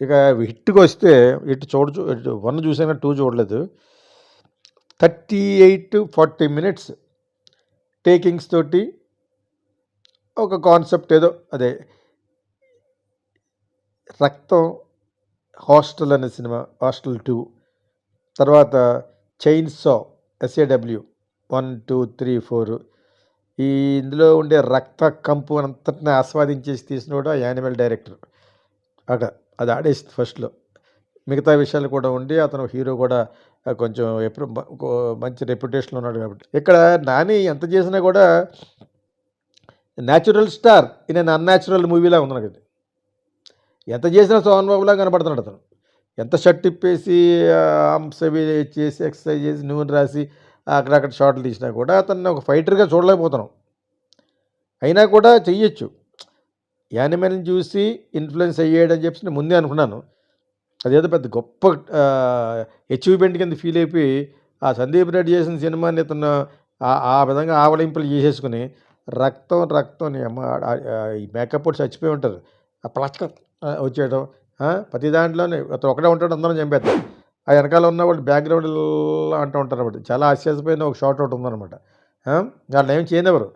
ఇక హిట్‌కి వస్తే ఇటు చూడ వన్ చూసాను టూ చూడలేదు. 38, 40 మినిట్స్ టేకింగ్స్ తోటి ఒక కాన్సెప్ట్ ఏదో అదే 'రక్తం', 'హాస్టల్' అనే సినిమా 'హాస్టల్ టూ తర్వాత 'చైన్సా' ఎస్ఏడబ్ల్యూ 1, 2, 3, 4 ఈ ఇందులో ఉండే రక్త కంపు అంతటిని ఆస్వాదించేసి తీసినోడు ఆ యానిమల్ డైరెక్టర్. అట అది ఆడేసింది ఫస్ట్‌లో. మిగతా విషయాలు కూడా ఉండి అతను హీరో కూడా కొంచెం ఎప్పుడు మంచి రెప్యుటేషన్‌లో ఉన్నాడు కాబట్టి. ఇక్కడ 'నాని' ఎంత చేసినా కూడా natural star in un unnatural మూవీలా ఉంది నాకు ఎంత చేసినా సోహన్ బాబులా కనపడుతున్నాడు అతను. ఎంత షర్ట్ తిప్పేసి ఆహ్, ఆర్మ్స్ అవి చేసి ఎక్సర్సైజ్ చేసి నూనె రాసి అక్కడక్కడ షార్ట్లు తీసినా కూడా అతన్ని ఒక ఫైటర్‌గా చూడలేకపోతున్నాం. అయినా కూడా చెయ్యొచ్చు. యానిమల్‌ని చూసి ఇన్‌ఫ్లూయెన్స్ అయ్యాడని చెప్పేసి నేను ముందే అనుకున్నాను. అదేదో పెద్ద గొప్ప అచీవ్‌మెంట్ కింద ఫీల్ అయిపోయి ఆ సందీప్ రెడ్డి చేసిన సినిమాని ఇతను ఆ ఆ విధంగా ఆవలింపులు చేసేసుకొని రక్తం రక్తం ఈ మేకప్ చచ్చిపోయి ఉంటారు. ఆ ప్లాస్టిక్ వచ్చేయడం ప్రతి దాంట్లోనే అతను ఒకడే ఉంటాడు అందరం చంపేస్తాడు. ఆ వెనకాల ఉన్నవాళ్ళు బ్యాక్‌గ్రౌండ్ అంటూ అంటూ ఉంటారన్నమాట. చాలా ఆశ్చర్యపోయిన ఒక షార్ట్ ఒకటి ఉందన్నమాట. వాళ్ళు ఏం చేయనివ్వరు.